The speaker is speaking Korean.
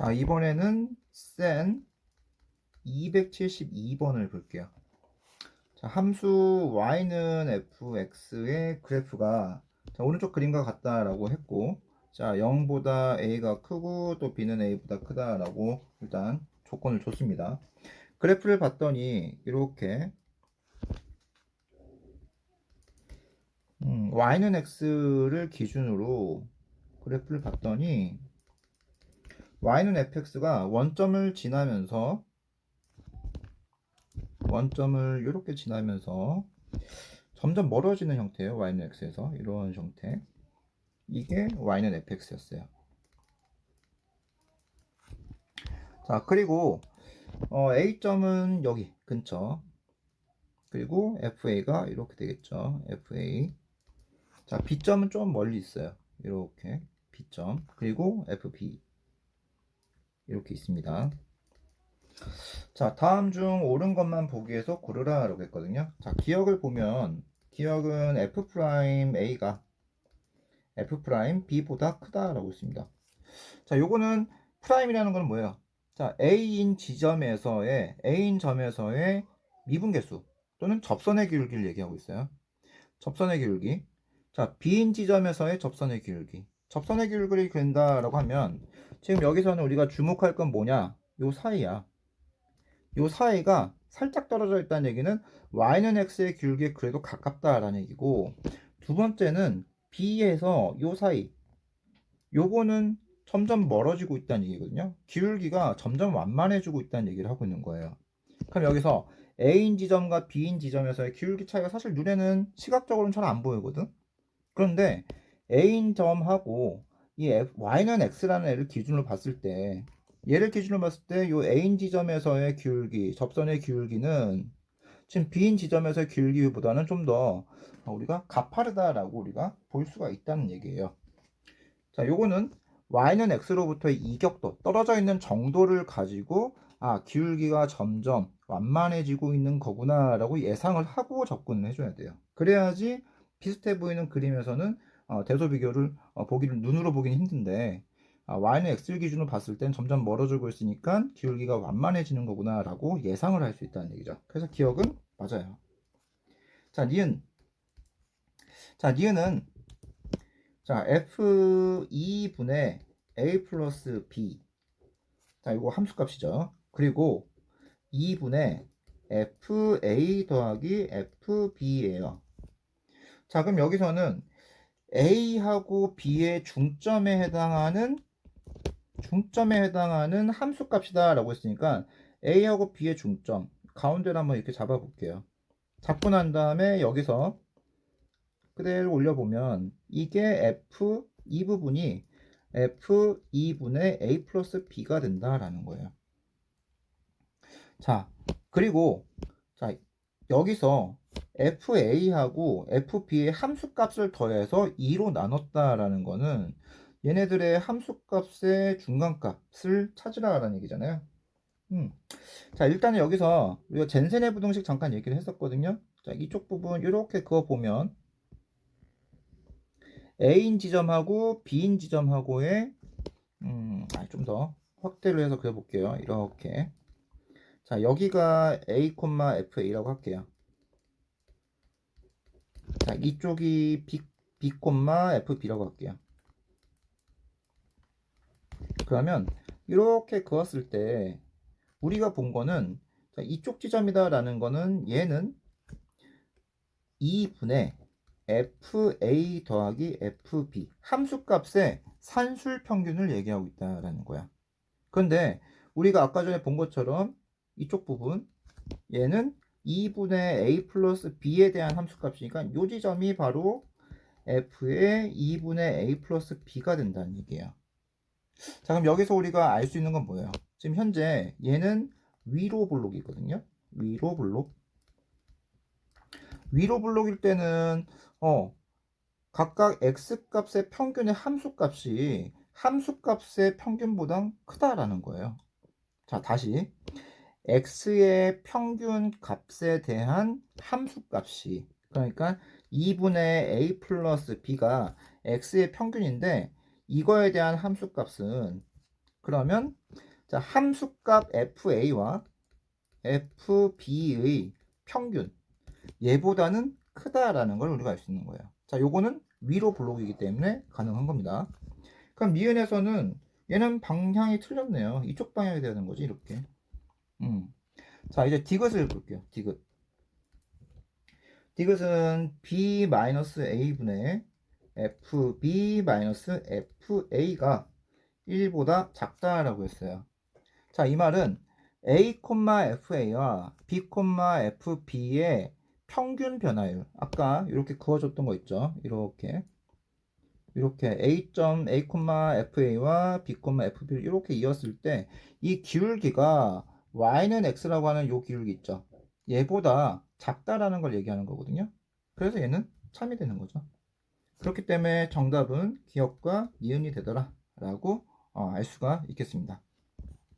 자, 이번에는 센 272번을 볼게요. 자, 함수 y는 fx의 그래프가 자, 오른쪽 그림과 같다라고 했고, 자, 0보다 a가 크고 또 b는 a보다 크다라고 일단 조건을 줬습니다. 그래프를 봤더니 이렇게 음, y는 x를 기준으로 그래프를 봤더니 y는 fx가 원점을 지나면서 원점을 이렇게 지나면서 점점 멀어지는 형태예요. y는 x에서 이런 형태. 이게 y는 fx였어요. 자, 그리고 어, a점은 여기 근처. 그리고 fa가 이렇게 되겠죠. fa. 자, b점은 좀 멀리 있어요. 이렇게 b점. 그리고 fb. 이렇게 있습니다. 자, 다음 중 옳은 것만 보기 위해서 고르라 라고 했거든요. 자, 기억을 보면 기억은 f'a가 f'b보다 크다라고 있습니다. 자, 요거는 프라임이라는 건 뭐예요? 자, a인 지점에서의 a인 점에서의 미분계수 또는 접선의 기울기를 얘기하고 있어요. 접선의 기울기. 자, b인 지점에서의 접선의 기울기. 접선의 기울기를 그린다라고 하면 지금 여기서는 우리가 주목할 건 뭐냐? 요 사이야. 요 사이가 살짝 떨어져 있다는 얘기는 y는 x의 기울기에 그래도 가깝다라는 얘기고 두 번째는 b에서 요 사이 요거는 점점 멀어지고 있다는 얘기거든요. 기울기가 점점 완만해지고 있다는 얘기를 하고 있는 거예요. 그럼 여기서 a인 지점과 b인 지점에서의 기울기 차이가 사실 눈에는 시각적으로는 잘 안 보이거든. 그런데 a인 점하고 이 F, y는 x라는 애를 기준으로 봤을 때 얘를 기준으로 봤을 때 요 a인 지점에서의 기울기, 접선의 기울기는 지금 b인 지점에서의 기울기보다는 좀 더 우리가 가파르다라고 우리가 볼 수가 있다는 얘기예요. 자, 요거는 y는 x로부터의 이격도, 떨어져 있는 정도를 가지고 아, 기울기가 점점 완만해지고 있는 거구나라고 예상을 하고 접근을 해줘야 돼요. 그래야지 비슷해 보이는 그림에서는 어, 대소 비교를 어, 보기를 눈으로 보기는 힘든데 아, y는 x를 기준으로 봤을 땐 점점 멀어지고 있으니까 기울기가 완만해지는 거구나라고 예상을 할 수 있다는 얘기죠. 그래서 기억은 맞아요. 자, 니은. 자, 니은은 자, f2분의 a 플러스 b. 자, 이거 함수값이죠. 그리고 2분의 fa 더하기 fb예요. 자, 그럼 여기서는 a하고 b의 중점에 해당하는 중점에 해당하는 함수값이다 라고 했으니까 a하고 b의 중점 가운데를 한번 이렇게 잡아 볼게요. 잡고 난 다음에 여기서 그대로 올려보면 이게 f 이 부분이 f 2분의 a 플러스 b가 된다라는 거예요. 자 그리고 자 여기서 FA하고 FB의 함수값을 더해서 2로 나눴다라는 거는 얘네들의 함수값의 중간값을 찾으라라는 얘기잖아요. 음. 자, 일단은 여기서 우리가 젠센의 부등식 잠깐 얘기를 했었거든요. 자, 이쪽 부분 이렇게 그어 보면 A인 지점하고 B인 지점하고의 음, 아, 좀더 확대를 해서 그려 볼게요. 이렇게. 자, 여기가 A, FA라고 할게요. 자, 이쪽이 B, B, FB라고 할게요. 그러면 이렇게 그었을 때 우리가 본 거는 자, 이쪽 지점이다라는 거는 얘는 2분의 FA 더하기 FB 함수값의 산술 평균을 얘기하고 있다라는 거야. 그런데 우리가 아까 전에 본 것처럼 이쪽 부분 얘는 2분의 a 플러스 b에 대한 함수값이니까 이 지점이 바로 f의 2분의 a 플러스 b가 된다는 얘기예요. 자 그럼 여기서 우리가 알 수 있는 건 뭐예요? 지금 현재 얘는 위로 블록이거든요. 위로 블록. 위로 블록일 때는 어 각각 x 값의 평균의 함수 값이 함수 값의 평균보다 크다라는 거예요. 자 다시 x의 평균 값에 대한 함수 값이 그러니까 2분의 a 플러스 b가 x의 평균인데 이거에 대한 함수 값은 그러면 자, 함수값 FA와 FB의 평균 얘보다는 크다라는 걸 우리가 알 수 있는 거예요. 자, 요거는 위로 블록이기 때문에 가능한 겁니다. 그럼 미은에서는 얘는 방향이 틀렸네요. 이쪽 방향이 되는 거지, 이렇게. 음. 자, 이제 디귿을 볼게요. 디귿. 디귿은 b-a분의 fb-fa가 1보다 작다라고 했어요. 자, 이 말은 a, fa와 b, fb의 평균 변화율. 아까 이렇게 그어줬던 거 있죠? 이렇게. 이렇게 a, a,fa와 b, fb를 이렇게 이었을 때 이 기울기가 y는 x라고 하는 요 기울기 있죠. 얘보다 작다라는 걸 얘기하는 거거든요. 그래서 얘는 참이 되는 거죠. 그렇기 때문에 정답은 기억과 니은이 되더라 라고 어, 알 수가 있겠습니다.